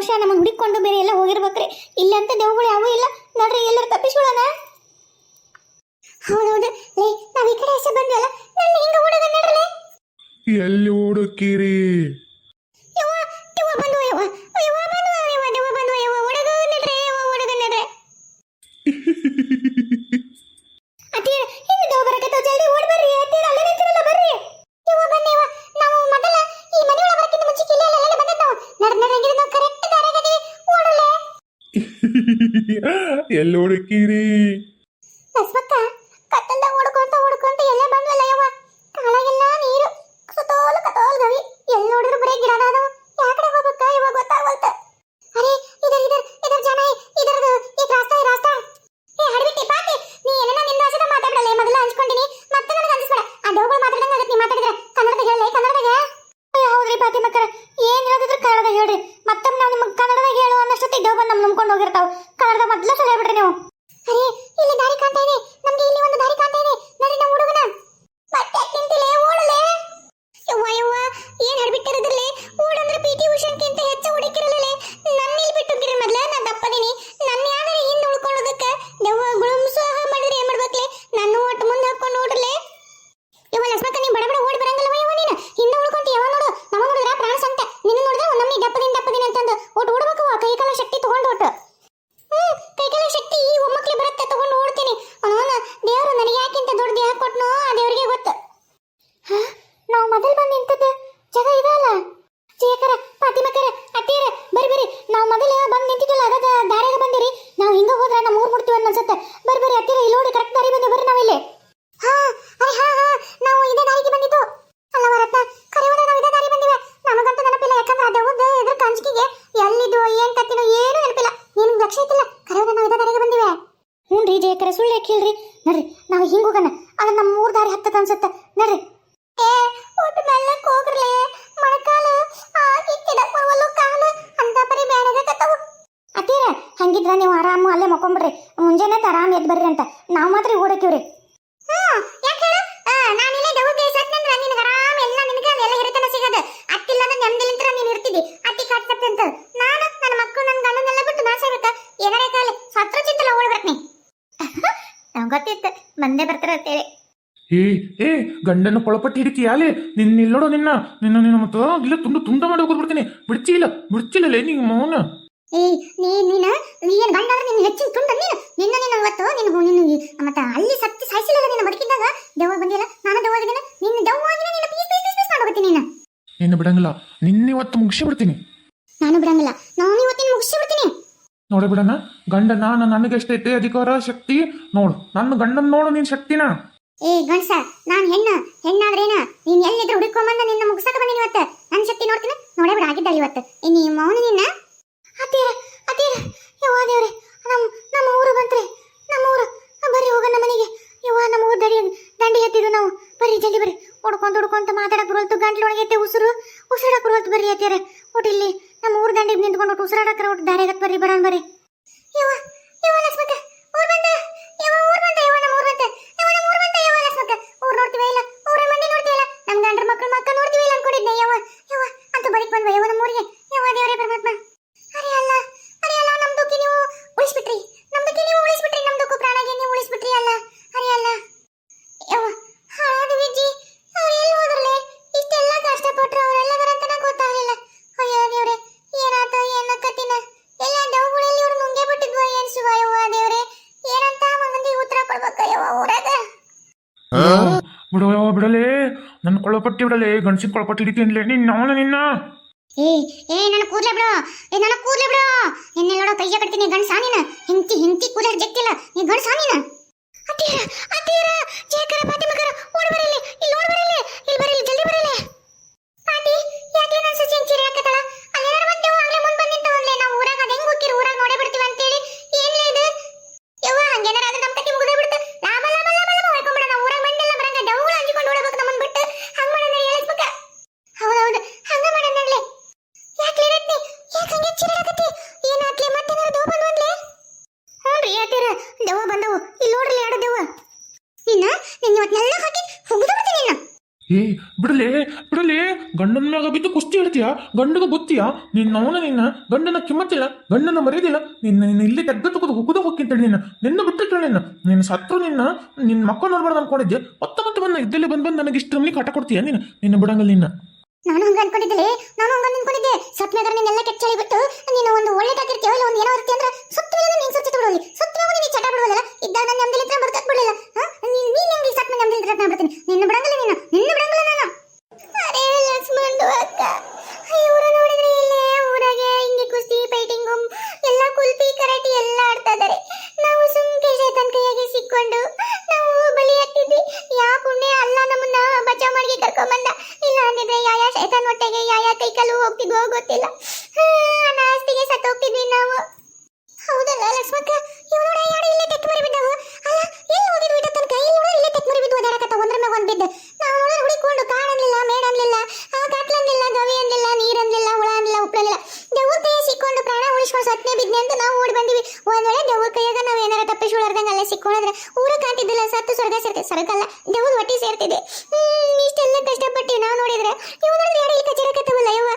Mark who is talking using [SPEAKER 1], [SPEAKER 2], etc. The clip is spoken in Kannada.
[SPEAKER 1] ಬಹುಶಃ ನಮ್ಮನ್ನು ಹುಡುಕೊಂಡು ಬೇರೆ ಎಲ್ಲ ಹೋಗಿರ್ಬೇಕ್ರಿ. ಇಲ್ಲ ಅಂತ ದೇವುಗಳು ಯಾವೂ ಇಲ್ಲ. ನೋಡ್ರಿ ಎಲ್ಲರೂ ತಪ್ಪಿಸ್ಕೊಳ್ಳೋಣ? ಹೌದೌದು. ಲೇ ನಾವ್ ಈ ಕಡೆ ಹೆಸರು ಬಂದ್ವಲ್ಲ ನನ್ನ ಹಿಂಗ ಹುಡುಗ ನಡ್ರಲೆ?
[SPEAKER 2] ಎಲ್ಲಿ ಹುಡುಕಿರಿ
[SPEAKER 1] ಯವ್ವ ಯವ್ವ ಬಂದ್ವ ಯವ್ವ ಯವ್ವ ಬಂದ್ವ ಯವ್ವ ಯವ್ವ ಬಂದ್ವ ಯವ್ವ ಹುಡುಗ ನಡ್ರೆ ಯವ್ವ ಹುಡುಗ ನಡ್ರೆ ಅತ್ತೀರ ಹಿಂದೆ ದೇವ ಬರಕತ್ತ ಜಲ್ದಿ ಓಡ್ ಬರ್ರಿ ಅತ್ತೀರ ಅಲ್ಲೇ ನಿಂತಿರಲ್ಲ ಬರ್ರಿ ಯವ್ವ ಬನ್ನಿ ಯವ್ವ ನಾವು ಮೊದಲ ಈ ಮನೆ ಒಳಗೆ ಬರಕ್ಕಿಂತ ಮುಂಚೆ ಇಲ್ಲಿ ಎಲ್ಲ ಬಂದದ್ದು ನಾವು ನಡ್ ನಡ್ ಹಂಗಿದ್ರೆ ನಾವು ಕರೆಕ್ಟ್ ದಾರಾಗದೀವಿ ಓಡಲೆ
[SPEAKER 2] ಎಲ್ಲಿ ಹುಡುಕಿರಿ?
[SPEAKER 1] ಲಕ್ಷ್ಮಕ್ಕ ಕತ್ತಲ್ದ ಓಡ್ಕೊಂತ ಓಡ್ಕೊಂತ ಎಲ್ಲ ಬಂದ್ವಲ್ಲ ಯವ್ವ? ಕಾಲಾಗೆಲ್ಲ ನೀರು. ಕತೋಲ್ ಕತೋಲ್ ಗವಿ. ಎಲ್ಲಿ ನೋಡಿದ್ರು ಬರೀ ಗಿಡನ ಅದಾವ. ಯಾಕಡೆ ಹೋಗ್ಬೇಕ ಇವಾಗ ಗೊತ್ತಾಗವಲ್ತ ಅರೆ, ಇದರ್ ಈ ಏ ನೀ ಮೊದಲು ಮತ್ತೆ ನನಗೆ ಆ ನೀ ಮಾತಾಡಿದ್ರೆ ಹೌದ್ರಿ ಏನ್ ಹೇಳಿದ್ರು ಕನ್ನಡದಾಗ ಹೇಳ್ರಿ. ಮತ್ತೊಮ್ಮೆ ನಾವು ಹೋಗಿರ್ತಾವ ನಿಂತಿದ್ದಲ್ಲ ಅದ ದಾರ್ಯಾಗ ಬಂದಿರಿ. ನಾವು ಹಿಂಗ ಹೋದ್ರ ನಮ್ಮ ಊರ್ ಮುಡ್ತೀವಿ ಅನ್ಸುತ್ತೆ. ಬರ್ರಿ ಬರ್ರಿ ಹತ್ತಿರ ಇಲ್ಲಿ ಕರೆಕ್ಟ್ ದಾರಿ ಬಂದೆ ಬರ್ರಿ ಹಾ, ಅರೆ, ಹಾ ಹಾ, ನಾವು ಇದೇ ದಾರಿಗೆ ಬಂದಿದ್ದು. ಅಲ್ಲ, ವರತ್ತ ಕರೆವಡ ನಾವು ಇದೇ ದಾರಿ ಬಂದಿವೆ. ಯಾಕಂದ್ರೆ ಏನ್ ಕತ್ತಿನೋ ಏನು ನೆನಪಿಲ್ಲ. ನಿಮ್ಗೆ ಲಕ್ಷ ಐತಿಲ್ಲ ಕರೆವಡ ನಾವು ಇದೇ ದಾರಿಗೆ ಬಂದಿವೆ. ಹ್ಞೂ ರೀ ಜಯಕರ ನಡ್ರಿ, ನಾವು ಹಿಂಗ್ ಹೋಗೋಣ. ಅಲ್ಲ ನಮ್ಮ ಮೂರು ದಾರಿ ಹತ್ತದ ಅನ್ಸುತ್ತೆ. ನಡ್ರಿ. ಏ, ಒಟ್ಟು ಮೆಲ್ಲಕ್ ಹೋಗ್ರಲೆ. ಹಂಗಿದ್ರ ನೀವು ಆರಾಮು ಅಲ್ಲೇ ಮಕ್ಕೊಂಬಿಡ್ರಿ. ಮುಂಜಾನೆ ಆರಾಮ್ ಎದ್ದು ಬರ್ರಿ ಅಂತ. ನಾವು ಮಾತ್ರ ಓಡಕ್ಕಿವ್ರಿ. ಯಾಕೆ ಹೇಳು? ನಾನು ಇಲ್ಲೇ ದೌಡ್ ಸತ್ನಂದ್ರ ನಿನಗೆ ಆರಾಮ ಎಲ್ಲ ನಿನಗೆ ಎಲ್ಲ ಹಿರಿತನ ಸಿಗದ. ಅತ್ತಿಲ್ಲದ ನೆಮ್ಮದಿಲಿಂತ್ರ ನೀನು ಇರ್ತಿದ್ದಿ. ಅತ್ತಿ ಕಾಡ್ಸತ್ತೆ ಅಂತ. ನಾನು ನನ್ನ ಮಕ್ಕಳು ನನ್ನ ಗಂಡನೆಲ್ಲ ಬಿಟ್ಟು ನಾ ಸಾಯ್ಬೇಕ ಏನಾರೇ ಕಾಲಿ? ಸತ್ರ ಚಿತ್ತಲ ಓಡಿ ಬರ್ತೀನಿ. ನಂಗೆ ಗೊತ್ತಿತ್ತು. ಬಂದೇ ಬರ್ತಾರ ಅಂತೇಳಿ.
[SPEAKER 2] ಏ ಏ ಗಂಡನ ಕೊಳಪಟ್ಟಿ ಹಿಡಿತೀಯಾಲೆ ನಿನ್ನ ಇಲ್ಲೋಡೋ ನಿನ್ನ ನಿನ್ನ ನಿನ್ನ ಮತ್ತು? ಇಲ್ಲ ತುಂಡು ತುಂಡ ಮಾಡಿ ಹೋಗ್ಬಿಡ್ತೀನಿ ಬಿಡ್ಚಿ ಇಲ್ಲ ಬಿಡ್ಚಿಲ್ಲಲೇ ನೀವು ಮೌನ?
[SPEAKER 1] ಏಯ್ ನೀ ನೀನ ನೀನ್ ಅಂದ್ರೆ ನಿನ್ನ ಹೆಚ್ಚಿನ ತುಂಡ ನೀನು? ನಿನ್ನ ನೀನು ಅವತ್ತು ನಿನ್ನ ನಿನ್ನ ಮತ್ತೆ ಅಲ್ಲಿ ಸತ್ತಿ ಸಾಯಿಸಿಲ್ಲ ನೀನು ಬದುಕಿದ್ದಾಗ? ದೆವ್ವ ಬಂದಿಲ್ಲ ನಾನು ದೆವ್ವ ಆಗಿದ್ದೇನೆ ನಿನ್ನ ದೆವ್ವ ಆಗಿನ ನಿನ್ನ ಪೀಸ್ ಪೀಸ್ ಪೀಸ್ ಪೀಸ್ ಮಾಡ್ಬೇಕು ನೀನು.
[SPEAKER 2] ನಿನ್ನ ಬಿಡಂಗಿಲ್ಲ. ನಿನ್ನ ಇವತ್ತು ಮುಗಿಸಿ ಬಿಡ್ತೀನಿ.
[SPEAKER 1] ನಾನು ಬಿಡಂಗಿಲ್ಲ. ನಾನು ಇವತ್ತು ನಿನ್ನ ಮುಗಿಸಿ ಬಿಡ್ತೀನಿ.
[SPEAKER 2] ನೋಡಿ ಬಿಡಣ್ಣ ಗಂಡ ನಾನು ನನಗೆ ಎಷ್ಟೈತೆ ಅಧಿಕಾರ ಶಕ್ತಿ ನೋಡು. ನನ್ನ ಗಂಡನ ನೋಡು ನಿನ್ ಶಕ್ತಿನ.
[SPEAKER 1] ಏ ಗಣಸ ನಾನು ಹೆಣ್ಣ. ಹೆಣ್ಣಾದ್ರೇನ? ನೀನ್ ಎಲ್ಲಿದ್ರು ಹುಡುಕೊಂಬಂದ ನಿನ್ನ ಮುಗಿಸಕ ಬಂದಿನಿ ಇವತ್ತು. ನನ್ನ ಶಕ್ತಿ ನೋಡ್ತೀನಿ. ನೋಡೇ ಬಿಡ ಆಗಿದ್ದಲ್ಲ ಇವತ್ತು. ಇನ್ನು ಮೌನ ನಿನ್ನ ಅತ್ತೀರ ಅತ್ತೀರ ಯವ್ವ ದೇವ್ರೆ ನಮ್ಮ ನಮ್ಮ ಊರು ಬಂತ್ರಿ ನಮ್ಮ ಊರು ಬರ್ರಿ ಹೋಗೋಣ ಮನೆಗೆ ಯವ್ವ ನಮ್ಮ ಊರು ದಡಿ ದಂಡಿ ಹತ್ತಿದ್ದು ನಾವು ಬರ್ರಿ ಜಲ್ದಿ ಹೊಡ್ಕೊಂತ ಹೊಡ್ಕೊಂತ ಮಾತಾಡಕ್ ಬರೋಲ್ತು, ಗಂಟ್ಲು ಒಣಗೈತೆ, ಉಸಿರು. ಉಸಿರಾಡಕ್ ಬರಲ್ತು ಬರ್ರಿ ಅತ್ತೀರ ಒಟ್ಟು ಇಲ್ಲಿ ನಮ್ಮ ಊರ್ ದಂಡಿಗೆ ನಿಂತ್ಕೊಂಡು ಒಟ್ಟು ಉಸಿರಾಡಕ್ರ ಒಟ್ಟು ದಾರಿಯಾಗತ್ ಬರ್ರಿ, ಬರೋಣ ಬರ್ರಿ. ನೋಡ್ತೀವಿ ಮಂದಿ ಇಲ್ಲ? ನಮ್ಮ ಗಂಡ್ರ ಮಕ್ಕಳು ಮಕ್ಕ ನೋಡ್ತೀವಿ ಇಲ್ಲ ಅನ್ಕೊಂಡಿದ್ದೆ ಯಾವ ಅಂತ ಬಳಿಕ್ ಬಂದ್ವ ಯಾವ ನಮ್ಮ ಊರಿಗೆ? ದೇವರೇ, ಪರಮಾತ್ಮ ಅರೆ ಅಲ್ಲ ಅರೆ ಅಲ್ಲ ನಮ್ ದುಃಖಿ ನೀವು ಉಳಿಸ್ಬಿಟ್ರಿ ನಮ್ ದುಃಖಿ ನೀವು ಉಳಿಸ್ಬಿಟ್ರಿ ನಮ್ ದುಃಖ ಪ್ರಾಣಗೆ ನೀವು ಉಳಿಸ್ಬಿಟ್ರಿ ಅಲ್ಲ ಅರೆ ಅಲ್ಲ ಯವ್ವ ಹಾಳಾದ ವಿಜ್ಜಿ ಅವ್ರು ಎಲ್ಲಿ ಹೋದ್ರಲೆ ಇಷ್ಟೆಲ್ಲ ಕಷ್ಟಪಟ್ರು ಅವರೆಲ್ಲದರಂತ ನಂಗೆ ಗೊತ್ತಾಗಲಿಲ್ಲ ಅಯ್ಯೋ ದೇವ್ರೆ ಏನಾತ ಏನ ಕತ್ತಿನ ಎಲ್ಲ ಡೌಗಳಲ್ಲಿ ಇವ್ರು ನುಂಗೆ ಬಿಟ್ಟಿದ್ವ ಏನ್ ಶಿವ ಯವ್ವ ದೇವ್ರೆ ಏನಂತ ಮಂದಿ ಉತ್ತರ ಕೊಡ್ಬೇಕ ಯವ್ವ ಊರಾಗ
[SPEAKER 2] ಬಿಡು ಬಿಡಲೇ ನನ್ನ ಕೊಳಪಟ್ಟಿ ಬಿಡಲೇ. ಗಣಸಿನ ಕೊಳಪಟ್ಟಿ ಹಿಡಿತೀನಿ ನಿನ್ನ ಅವನ ನಿನ್ನ?
[SPEAKER 1] ಏ ಏ ನನ್ನ ಕೂದ್ಲೆ ಬಿಡು. ಏ ನನ್ನ ಕೂದ್ಲೆ ಬಿಡು. ನಿನ್ನೆಲ್ಲೋಡ ಕೈಯ ಕಟ್ತೀನಿ ಗಣಸ ನೀನು. ಹಿಂತಿ ಹಿಂತಿ ಕೂದಲ ಜಗ್ತಿಲ್ಲ ನೀ ಗಂಡಸ ನೋಡ್ರಿ
[SPEAKER 2] ನಿನ್ನ ಗಂಡನ ಮ್ಯಾಗ ಬಿದ್ದು ಕುಸ್ತಿ ಹೇಳ್ತೀಯ ಗಂಡಗ ಬುತ್ತಿಯ? ನಿನ್ನ ಅವನ ನಿನ್ನ, ಗಂಡನ ಕಿಮ್ಮತ್ತಿಲ್ಲ, ಗಂಡನ ಮರೆಯದಿಲ್ಲ. ನಿನ್ನ ನಿನ್ನ ಇಲ್ಲಿ ತೆಗ್ದ ತಗೋದು ಹುಕ್ಕುದ ಹೋಗ್ಕಿಂತೇಳಿ ನಿನ್ನ ನಿನ್ನ ಬಿಟ್ಟಿಟ್ಟೇಳಿ ನಿನ್ನ ನಿನ್ನ ಸತ್ರು ನಿನ್ನ ನಿನ್ನ ಮಕ್ಕಳು ನೋಡ್ಬಾರ್ದು ಅನ್ಕೊಂಡಿದ್ದೆ. ಮತ್ತೆ ಮತ್ತೆ ಬಂದ, ಇದ್ದಲ್ಲಿ ಬಂದ್ ಬಂದು ನನಗೆ ಇಷ್ಟು ನಮಗೆ ಕಟ ಕೊಡ್ತೀಯ ನೀನು? ನಿನ್ನ ಬಿಡಂಗಲ್ಲ ನಿನ್ನ.
[SPEAKER 1] ನಾನು ಹಂಗ ಅನ್ಕೊಂಡಿದ್ದೆ ನಾನು ಹಂಗ ನಿನ್ಕೊಂಡಿದ್ದೆ ಸತ್ ಮೇಲೆ ನಿನ್ನೆಲ್ಲ ಕೆಚ್ಚಳಿ ಬಿಟ್ಟು, ನೀನು ಒಂದು ಒಳ್ಳೆ ಕಾಕಿರ್ತೀಯ ಇಲ್ಲ ಒಂದು ಏನೋ ಇರ್ತೀಯ ಅಂದ್ರೆ ಸತ್ ಮೇಲೆ ನೀನು ಸ್ವಚ್ಛತೆ ಬಿಡೋಲಿ ಸತ್ ಮೇಲೆ ನೀನು ಚಟ ಬಿಡೋಲ್ಲ ಇದ್ದಾಗ ನಾನು ನೆಮ್ಮದಿ ಇದ್ರೆ ಬದುಕಕ್ ಬಿಡಲಿಲ್ಲ. ನೀನು ಹೆಂಗೆ ಸತ್ ಮೇಲೆ ನೆಮ್ಮದಿ ನಾನು ಬರ್ತೀನಿ ನಿನ್ನ ಬಿಡಂಗಿಲ್ಲ ನಾನು ಅರೇ ಲಕ್ಷ್ಮಣ್ ಅಕ್ಕ ಇವರು ನೋಡಿದ್ರೆ ಇಲ್ಲೇ ಊರಾಗೆ ಹಿಂಗೆ ಕುಸ್ತಿ ಫೈಟಿಂಗು ಎಲ್ಲ ಕುಲ್ಪಿ ಕರಾಟಿ ಎಲ್ಲ ಆಡ್ತಾ ಇದಾರೆ ನಾವು ಸುಮ್ಕೆ ಶೇತನ್ ಕೈಯಾಗೆ ಸಿಕ್ಕೊಂಡು ನಾವು ಬಲಿ ಆಗ್ತಿದ್ವಿ ಯಾ ಪುಣ್ಯ ಅಲ್ಲ ನಮ್ಮನ್ನ ಬಚಾವ್ ಮಾಡಿ ಕರ್ಕೊಂಬಂದ ಇಲ್ಲ ಅಂದಿದ್ರೆ ಯಾಯ ಶೇತನ್ ಹೊಟ್ಟೆಗೆ ಯಾಯ ಕೈ ಕಾಲು ಹೋಗ್ತಿದ್ವೋ ಗೊತ್ತಿಲ್ಲ ಹಾ, ನಾಸ್ತಿಗೆ ಸತ್ತೋಗ್ತಿದ್ವಿ ನಾವು ಹೌದಲ್ಲ ಲಕ್ಷ್ಮಕ್ಕ ಇವ್ ನೋಡ ಯಾರು ಇಲ್ಲೇ ತೆಕ್ ಮರಿ ಬಿದ್ದವು ಅಲ್ಲ ಎಲ್ಲಿ ಹೋಗಿದ್ವು ಇಟ್ಟ ತನಕ ಇಲ್ಲಿ ನೋಡ ಇಲ್ಲೇ ತೆಕ್ ಮರಿ ಬಿದ್ದು ಓಡಾಡಕತ್ತ ಒಂದ್ರ ಮ್ಯಾಗ ಒಂದ್ ಬಿದ್ದ ನಾವು ನೋಡ ಹುಡಿಕೊಂಡು ಕಾಣಲಿಲ್ಲ ಮೇಡ ಅನ್ಲಿಲ್ಲ ಆ ಕಟ್ಲ ಅಂದಿಲ್ಲ ಗವಿ ಅಂದಿಲ್ಲ ನೀರ್ ಅಂದಿಲ್ಲ ಹುಳ ಅಂದಿಲ್ಲ ಉಪ್ಪು ಅಂದಿಲ್ಲ ದೇವ್ರ ಕೈಯ ಸಿಕ್ಕೊಂಡು ಪ್ರಾಣ ಉಳಿಸ್ಕೊಂಡು ಸತ್ನೆ ಬಿದ್ನೆ ಅಂತ ನಾವು ಓಡಿ ಬಂದಿವಿ. ಒಂದ್ ವೇಳೆ ದೇವ್ರ ಕೈಯಾಗ ನಾವ್ ಏನಾರ ತಪ್ಪಿಸಿ ಉಳರ್ದಂಗ ಅಲ್ಲೇ ಸಿಕ್ಕೊಂಡಿದ್ರೆ ಊರ ಕಾಂತಿದ್ದಿಲ್ಲ ಸತ್ತು ಸ್ವರ್ಗ ಸೇರ್ತಿದೆ ಸ್ವರ್ಗಲ್ಲ, ದೇವ್ರ ಹೊಟ್ಟಿ ಸೇರ್ತಿದೆ. ಹ್ಮ್, ಇಷ್ಟೆಲ್ಲ ಕಷ್ಟಪಟ್ಟು ನಾವು ನೋಡಿದ್ರೆ ಇವ್ ನೋಡಿದ್ರೆ ಯಾರು ಇಲ್ಲಿ ಕಚೇರಕತ್ತವಲ್ಲ ಯವ್ವ?